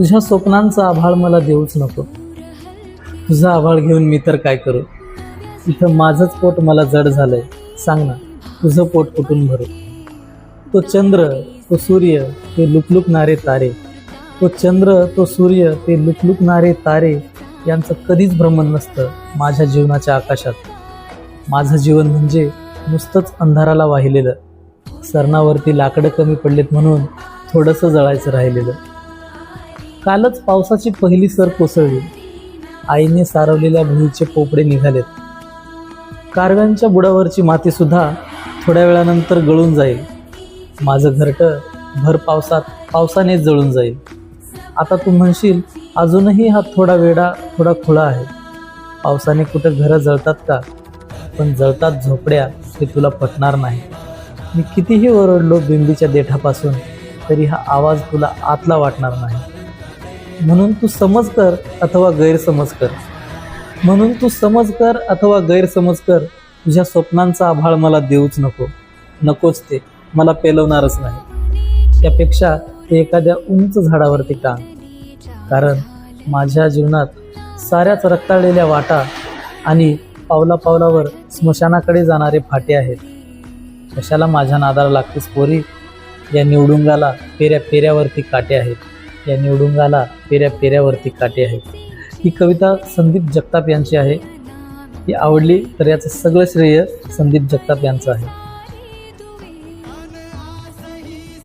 तुझ्या स्वप्नांचा आभाळ मला देऊच नको. तुझा आभाळ घेऊन मी तर काय करू? इथं माझंच पोट मला जड झालंय. सांग ना तुझं पोट कुठून भरू? तो चंद्र तो सूर्य ते लुकलुकणारे तारे. तो चंद्र तो सूर्य ते लुकलुकणारे तारे यांचं कधीच भ्रमण नसतं माझ्या जीवनाच्या आकाशात. माझं जीवन म्हणजे नुसतंच अंधाराला वाहिलेलं. सरणावरती लाकडं कमी पडलेत म्हणून थोडंसं जळायचं राहिलेलं. कालच पावसाची पहिली सर कोसळली. आईने सारवलेल्या भुईचे पोपडे निघालेत. कारव्यांच्या बुडावरची मातीसुद्धा थोड्या वेळानंतर गळून जाईल. माझं घरटं भर पावसात पावसानेच जळून जाईल. आता तू म्हणशील अजूनही हा थोडा वेडा थोडा खुळा आहे. पावसाने कुठं घरं जळतात का? पण जळतात झोपड्या हे तुला पटणार नाही. मी कितीही ओरडलो बिंबीच्या देठापासून तरी हा आवाज तुला आतला वाटणार नाही. म्हणून तू समज कर अथवा गैरसमज कर. म्हणून तू समज कर अथवा गैरसमज कर. तुझ्या स्वप्नांचा आभाळ मला देऊच नको. नकोच ते. मला पेलवणारच नाही. त्यापेक्षा ते एखाद्या उंच झाडावरती टांग. कारण माझ्या जीवनात साऱ्याच रक्ताळलेल्या वाटा आणि पावला पावलावर स्मशानाकडे जाणारे फाटे आहेत. कशाला माझ्या नादाला लागतेस पोरी? या निवडुंगाला पेऱ्या पेऱ्यावरती काटे आहेत. या निवडुंगाला पेऱ्या पेऱ्यावरती काटे आहेत. ही कविता संदीप जगताप यांची आहे. ही आवडली तर याचं सगळं श्रेय संदीप जगताप यांचं आहे.